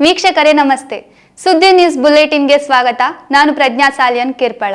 ವೀಕ್ಷಕರೇ ನಮಸ್ತೆ. ಸುದ್ದಿ ನ್ಯೂಸ್ ಬುಲೆಟಿನ್ಗೆ ಸ್ವಾಗತ. ನಾನು ಪ್ರಜ್ಞಾ ಸಾಲಿಯನ್ ಕಿರ್ಪಳ.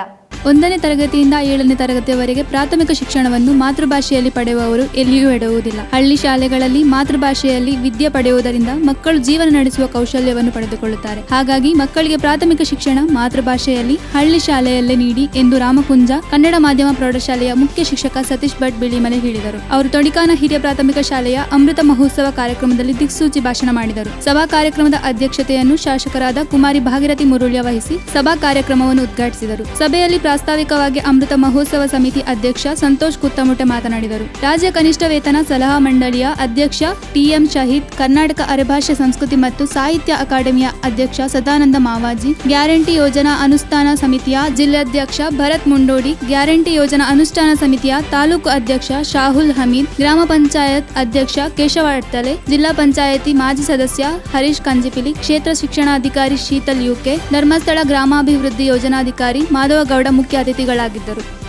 ಒಂದನೇ ತರಗತಿಯಿಂದ ಏಳನೇ ತರಗತಿಯವರೆಗೆ ಪ್ರಾಥಮಿಕ ಶಿಕ್ಷಣವನ್ನು ಮಾತೃಭಾಷೆಯಲ್ಲಿ ಪಡೆಯುವವರು ಎಲ್ಲಿಯೂ ಎಡುವುದಿಲ್ಲ ಹಳ್ಳಿ ಶಾಲೆಗಳಲ್ಲಿ ಮಾತೃಭಾಷೆಯಲ್ಲಿ ವಿದ್ಯೆ ಪಡೆಯುವುದರಿಂದ ಮಕ್ಕಳು ಜೀವನ ನಡೆಸುವ ಕೌಶಲ್ಯವನ್ನು ಪಡೆದುಕೊಳ್ಳುತ್ತಾರೆ. ಹಾಗಾಗಿ ಮಕ್ಕಳಿಗೆ ಪ್ರಾಥಮಿಕ ಶಿಕ್ಷಣ ಮಾತೃಭಾಷೆಯಲ್ಲಿ ಹಳ್ಳಿ ಶಾಲೆಯಲ್ಲೇ ನೀಡಿ ಎಂದು ರಾಮಕುಂಜ, ಕನ್ನಡ ಮಾಧ್ಯಮ ಪ್ರೌಢಶಾಲೆಯ ಮುಖ್ಯ ಶಿಕ್ಷಕ ಸತೀಶ್ ಭಟ್ ಬಿಳಿಮನೆ ಹೇಳಿದರು. ಅವರು ತೊಡಿಕಾನ ಹಿರಿಯ ಪ್ರಾಥಮಿಕ ಶಾಲೆಯ ಅಮೃತ ಮಹೋತ್ಸವ ಕಾರ್ಯಕ್ರಮದಲ್ಲಿ ದಿಕ್ಸೂಚಿ ಭಾಷಣ ಮಾಡಿದರು. ಸಭಾ ಕಾರ್ಯಕ್ರಮದ ಅಧ್ಯಕ್ಷತೆಯನ್ನು ಶಾಸಕರಾದ ಕುಮಾರಿ ಭಾಗೀರಥಿ ಮುರುಳ್ಯ ವಹಿಸಿ ಸಭಾ ಕಾರ್ಯಕ್ರಮವನ್ನು ಉದ್ಘಾಟಿಸಿದರು. ಸಭೆಯಲ್ಲಿ ಪ್ರಾಸ್ತಾವಿಕವಾಗಿ ಅಮೃತ ಮಹೋತ್ಸವ ಸಮಿತಿ ಅಧ್ಯಕ್ಷ ಸಂತೋಷ್ ಕುತ್ತಮುಟೆ ಮಾತನಾಡಿದರು. ರಾಜ್ಯ ಕನಿಷ್ಠ ವೇತನ ಸಲಹಾ ಮಂಡಳಿಯ ಅಧ್ಯಕ್ಷ ಟಿಎಂ ಶಹೀದ್, ಕರ್ನಾಟಕ ಅರೆಭಾಷೆ ಸಂಸ್ಕೃತಿ ಮತ್ತು ಸಾಹಿತ್ಯ ಅಕಾಡೆಮಿಯ ಅಧ್ಯಕ್ಷ ಸದಾನಂದ ಮಾವಾಜಿ, ಗ್ಯಾರಂಟಿ ಯೋಜನಾ ಅನುಷ್ಠಾನ ಸಮಿತಿಯ ಜಿಲ್ಲಾಧ್ಯಕ್ಷ ಭರತ್ ಮುಂಡೋಡಿ, ಗ್ಯಾರಂಟಿ ಯೋಜನಾ ಅನುಷ್ಠಾನ ಸಮಿತಿಯ ತಾಲೂಕು ಅಧ್ಯಕ್ಷ ಶಾಹುಲ್ ಹಮೀದ್, ಗ್ರಾಮ ಪಂಚಾಯತ್ ಅಧ್ಯಕ್ಷ ಕೇಶವ ಅಡ್ತಲೆ ಜಿಲ್ಲಾ ಪಂಚಾಯತಿ ಮಾಜಿ ಸದಸ್ಯ ಹರೀಶ್ ಕಂಜಿಪಿಲಿ, ಕ್ಷೇತ್ರ ಶಿಕ್ಷಣಾಧಿಕಾರಿ ಶೀತಲ್ ಯುಕೆ, ಧರ್ಮಸ್ಥಳ ಗ್ರಾಮಾಭಿವೃದ್ಧಿ ಯೋಜನಾಧಿಕಾರಿ ಮಾಧವಗೌಡ ಮುಖ್ಯ ಅತಿಥಿಗಳಾಗಿದ್ದರು.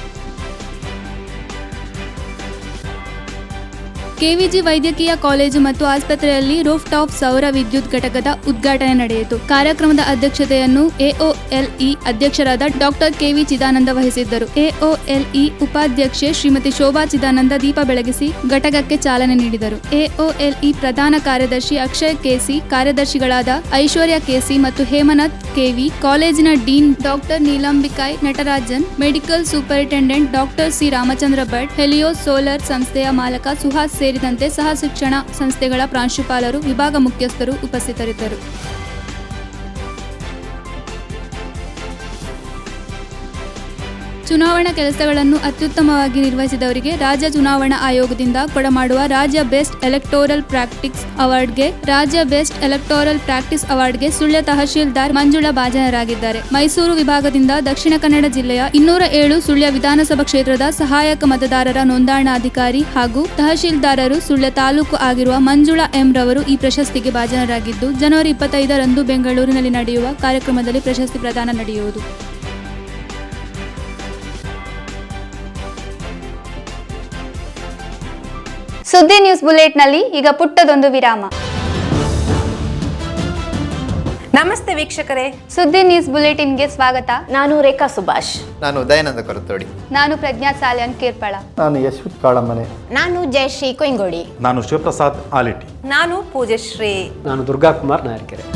ಕೆವಿಜಿ ವೈದ್ಯಕೀಯ ಕಾಲೇಜು ಮತ್ತು ಆಸ್ಪತ್ರೆಯಲ್ಲಿ ರೂಫ್ ಟಾಪ್ ಸೌರ ವಿದ್ಯುತ್ ಘಟಕದ ಉದ್ಘಾಟನೆ ನಡೆಯಿತು. ಕಾರ್ಯಕ್ರಮದ ಅಧ್ಯಕ್ಷತೆಯನ್ನು ಎಒಎಲ್ಇ ಅಧ್ಯಕ್ಷರಾದ ಡಾಕ್ಟರ್ ಕೆವಿ ಚಿದಾನಂದ ವಹಿಸಿದ್ದರು. ಎಒಎಲ್ಇ ಉಪಾಧ್ಯಕ್ಷೆ ಶ್ರೀಮತಿ ಶೋಭಾ ಚಿದಾನಂದ ದೀಪ ಬೆಳಗಿಸಿ ಘಟಕಕ್ಕೆ ಚಾಲನೆ ನೀಡಿದರು. ಎಒಎಲ್ಇ ಪ್ರಧಾನ ಕಾರ್ಯದರ್ಶಿ ಅಕ್ಷಯ್ ಕೆಸಿ, ಕಾರ್ಯದರ್ಶಿಗಳಾದ ಐಶ್ವರ್ಯ ಕೆಸಿ ಮತ್ತು ಹೇಮನಾಥ್ ಕೆವಿ, ಕಾಲೇಜಿನ dean doctor Neelambikai Natarajan, medical superintendent doctor C Ramachandra Bhat, helio solar ಸಂಸ್ಥೆಯ ಮಾಲಕ ಸುಹಾಸ್ ಸೇರಿದಂತೆ ಸಹ ಶಿಕ್ಷಣ ಸಂಸ್ಥೆಗಳ ಪ್ರಾಂಶುಪಾಲರು ವಿಭಾಗ ಮುಖ್ಯಸ್ಥರು ಉಪಸ್ಥಿತರಿದ್ದರು. ಚುನಾವಣಾ ಕೆಲಸಗಳನ್ನು ಅತ್ಯುತ್ತಮವಾಗಿ ನಿರ್ವಹಿಸಿದವರಿಗೆ ರಾಜ್ಯ ಚುನಾವಣಾ ಆಯೋಗದಿಂದ ಕೊಡಮಾಡುವ ರಾಜ್ಯ ಬೆಸ್ಟ್ ಎಲೆಕ್ಟೋರಲ್ ಪ್ರಾಕ್ಟಿಕ್ಸ್ ಅವಾರ್ಡ್ಗೆ ರಾಜ್ಯ ಬೆಸ್ಟ್ ಎಲೆಕ್ಟೋರಲ್ ಪ್ರಾಕ್ಟಿಸ್ ಅವಾರ್ಡ್ಗೆ ಸುಳ್ಯ ತಹಶೀಲ್ದಾರ್ ಮಂಜುಳಾ ಭಾಜನರಾಗಿದ್ದಾರೆ. ಮೈಸೂರು ವಿಭಾಗದಿಂದ ದಕ್ಷಿಣ ಕನ್ನಡ ಜಿಲ್ಲೆಯ ಇನ್ನೂರ ಏಳು ಸುಳ್ಯ ವಿಧಾನಸಭಾ ಕ್ಷೇತ್ರದ ಸಹಾಯಕ ಮತದಾರರ ನೋಂದಣಾಧಿಕಾರಿ ಹಾಗೂ ತಹಶೀಲ್ದಾರರು ಸುಳ್ಯ ತಾಲೂಕು ಆಗಿರುವ ಮಂಜುಳಾ ಎಂ ರವರು ಈ ಪ್ರಶಸ್ತಿಗೆ ಭಾಜನರಾಗಿದ್ದು, ಜನವರಿ ಇಪ್ಪತ್ತೈದರಂದು ಬೆಂಗಳೂರಿನಲ್ಲಿ ನಡೆಯುವ ಕಾರ್ಯಕ್ರಮದಲ್ಲಿ ಪ್ರಶಸ್ತಿ ಪ್ರದಾನ ನಡೆಯುವುದು. ಸುದ್ದಿ ನ್ಯೂಸ್ ಬುಲೆಟ್ನಲ್ಲಿ ಈಗ ಪುಟ್ಟದೊಂದು ವಿರಾಮ. ನಮಸ್ತೆ ವೀಕ್ಷಕರೇ. ಸುದ್ದಿ ನ್ಯೂಸ್ ಬುಲೆಟಿನ್ಗೆ ಸ್ವಾಗತ. ನಾನು ರೇಖಾ ಸುಭಾಷ್. ನಾನು ದಯಾನಂದ ಕೊರತೋಡಿ. ನಾನು ಪ್ರಜ್ಞಾ ಸಾಲ್ಯನ್ ಕೇರ್ಪಳ. ನಾನು ಯಶ್ವಿತ್ ಕಾಳಮನೆ ನಾನು ಜಯಶ್ರೀ ಕೊಯ್ಗೋಡಿ. ನಾನು ಶಿವಪ್ರಸಾದ್ ಆಲಿಟಿ. ನಾನು ಪೂಜಶ್ರೀ. ನಾನು ದುರ್ಗಾಕುಮಾರ್ ನಾಯರ್ಕೆರೆ.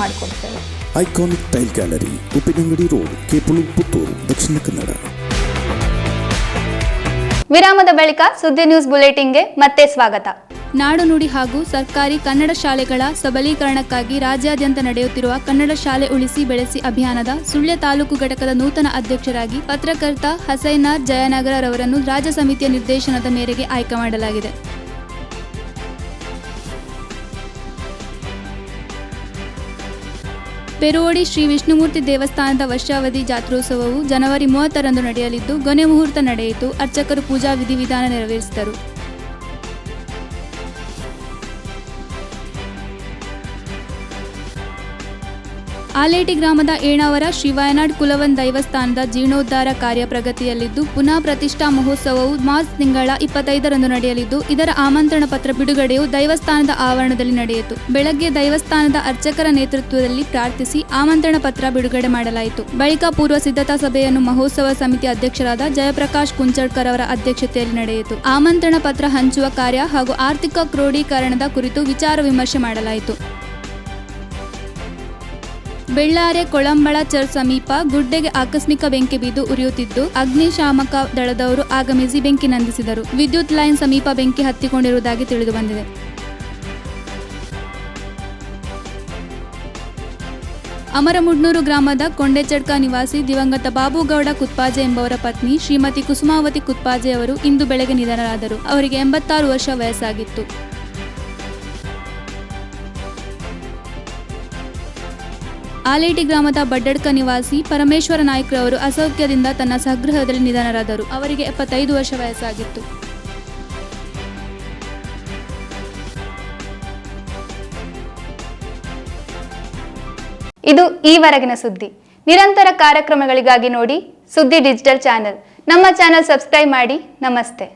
ಮಾಡಿಕೊಡ್ತೇವೆ. Iconic tile gallery Uppinangady road Kepulu Puttur Dakshina Kannada ವಿರಾಮದ ಬಳಿಕ ಸುದ್ದಿ ನ್ಯೂಸ್ ಬುಲೆಟಿನ್ಗೆ ಮತ್ತೆ ಸ್ವಾಗತ. ನಾಡು ನುಡಿ ಹಾಗೂ ಸರ್ಕಾರಿ ಕನ್ನಡ ಶಾಲೆಗಳ ಸಬಲೀಕರಣಕ್ಕಾಗಿ ರಾಜ್ಯಾದ್ಯಂತ ನಡೆಯುತ್ತಿರುವ ಕನ್ನಡ ಶಾಲೆ ಉಳಿಸಿ ಬೆಳೆಸಿ ಅಭಿಯಾನದ ಸುಳ್ಯ ತಾಲೂಕು ಘಟಕದ ನೂತನ ಅಧ್ಯಕ್ಷರಾಗಿ ಪತ್ರಕರ್ತ ಹಸೈನಾರ್ ಜಯನಗರ ರವರನ್ನು ರಾಜ್ಯ ಸಮಿತಿಯ ನಿರ್ದೇಶನದ ಮೇರೆಗೆ ಆಯ್ಕೆ ಮಾಡಲಾಗಿದೆ. ಪೆರುವಡಿ ಶ್ರೀ ವಿಷ್ಣುಮೂರ್ತಿ ದೇವಸ್ಥಾನದ ವರ್ಷಾವಧಿ ಜಾತ್ರೋತ್ಸವವು ಜನವರಿ ಮೂವತ್ತರಂದು ನಡೆಯಲಿದ್ದು, ಗೊನೆ ಮುಹೂರ್ತ ನಡೆಯಿತು. ಅರ್ಚಕರು ಪೂಜಾ ವಿಧಿವಿಧಾನ ನೆರವೇರಿಸಿದರು. ಆಲೇಟಿ ಗ್ರಾಮದ ಏಣಾವರ ಶಿವಾಯನಾಡ್ ವಯನಾಡ್ ಕುಲವನ್ ದೈವಸ್ಥಾನದ ಜೀರ್ಣೋದ್ಧಾರ ಕಾರ್ಯ ಪ್ರಗತಿಯಲ್ಲಿದ್ದು, ಪುನಃ ಪ್ರತಿಷ್ಠಾ ಮಹೋತ್ಸವವು ಮಾರ್ಚ್ ತಿಂಗಳ ಇಪ್ಪತ್ತೈದರಂದು ನಡೆಯಲಿದ್ದು, ಇದರ ಆಮಂತ್ರಣ ಪತ್ರ ಬಿಡುಗಡೆಯು ದೈವಸ್ಥಾನದ ಆವರಣದಲ್ಲಿ ನಡೆಯಿತು. ಬೆಳಗ್ಗೆ ದೈವಸ್ಥಾನದ ಅರ್ಚಕರ ನೇತೃತ್ವದಲ್ಲಿ ಪ್ರಾರ್ಥಿಸಿ ಆಮಂತ್ರಣ ಪತ್ರ ಬಿಡುಗಡೆ ಮಾಡಲಾಯಿತು. ಬಳಿಕ ಪೂರ್ವ ಸಿದ್ಧತಾ ಸಭೆಯನ್ನು ಮಹೋತ್ಸವ ಸಮಿತಿ ಅಧ್ಯಕ್ಷರಾದ ಜಯಪ್ರಕಾಶ್ ಕುಂಚಡ್ಕರ್ ಅವರ ಅಧ್ಯಕ್ಷತೆಯಲ್ಲಿ ನಡೆಯಿತು. ಆಮಂತ್ರಣ ಪತ್ರ ಹಂಚುವ ಕಾರ್ಯ ಹಾಗೂ ಆರ್ಥಿಕ ಕ್ರೋಢೀಕರಣದ ಕುರಿತು ವಿಚಾರ ವಿಮರ್ಶೆ ಮಾಡಲಾಯಿತು. ಬೆಳ್ಳಾರೆ ಕೊಳಂಬಳ ಚರ್ಚ್ ಸಮೀಪ ಗುಡ್ಡೆಗೆ ಆಕಸ್ಮಿಕ ಬೆಂಕಿ ಬಿದ್ದು ಉರಿಯುತ್ತಿದ್ದು ಅಗ್ನಿಶಾಮಕ ದಳದವರು ಆಗಮಿಸಿ ಬೆಂಕಿ ನಂದಿಸಿದರು. ವಿದ್ಯುತ್ ಲೈನ್ ಸಮೀಪ ಬೆಂಕಿ ಹತ್ತಿಕೊಂಡಿರುವುದಾಗಿ ತಿಳಿದು ಬಂದಿದೆ ಅಮರಮುಡ್ನೂರು ಗ್ರಾಮದ ಕೊಂಡೆಚಡ್ಕ ನಿವಾಸಿ ದಿವಂಗತ ಬಾಬುಗೌಡ ಕುತ್ಪಾಜೆ ಎಂಬವರ ಪತ್ನಿ ಶ್ರೀಮತಿ ಕುಸುಮಾವತಿ ಕುತ್ಪಾಜೆ ಅವರು ಇಂದು ಬೆಳಗ್ಗೆ ನಿಧನರಾದರು. ಅವರಿಗೆ ಎಂಬತ್ತಾರು ವರ್ಷ ವಯಸ್ಸಾಗಿತ್ತು. ಆಲೇಟಿ ಗ್ರಾಮದ ಬಡ್ಡಡ್ಕ ನಿವಾಸಿ ಪರಮೇಶ್ವರ ನಾಯ್ಕರವರು ಅಸೌಖ್ಯದಿಂದ ತನ್ನ ಸಹಗೃಹದಲ್ಲಿ ನಿಧನರಾದರು. ಅವರಿಗೆ ಎಪ್ಪತ್ತೈದು ವರ್ಷ ವಯಸ್ಸಾಗಿತ್ತು. ಇದು ಈವರೆಗಿನ ಸುದ್ದಿ. ನಿರಂತರ ಕಾರ್ಯಕ್ರಮಗಳಿಗಾಗಿ ನೋಡಿ ಸುದ್ದಿ ಡಿಜಿಟಲ್ ಚಾನೆಲ್. ನಮ್ಮ ಚಾನೆಲ್ ಸಬ್ಸ್ಕ್ರೈಬ್ ಮಾಡಿ. ನಮಸ್ತೆ.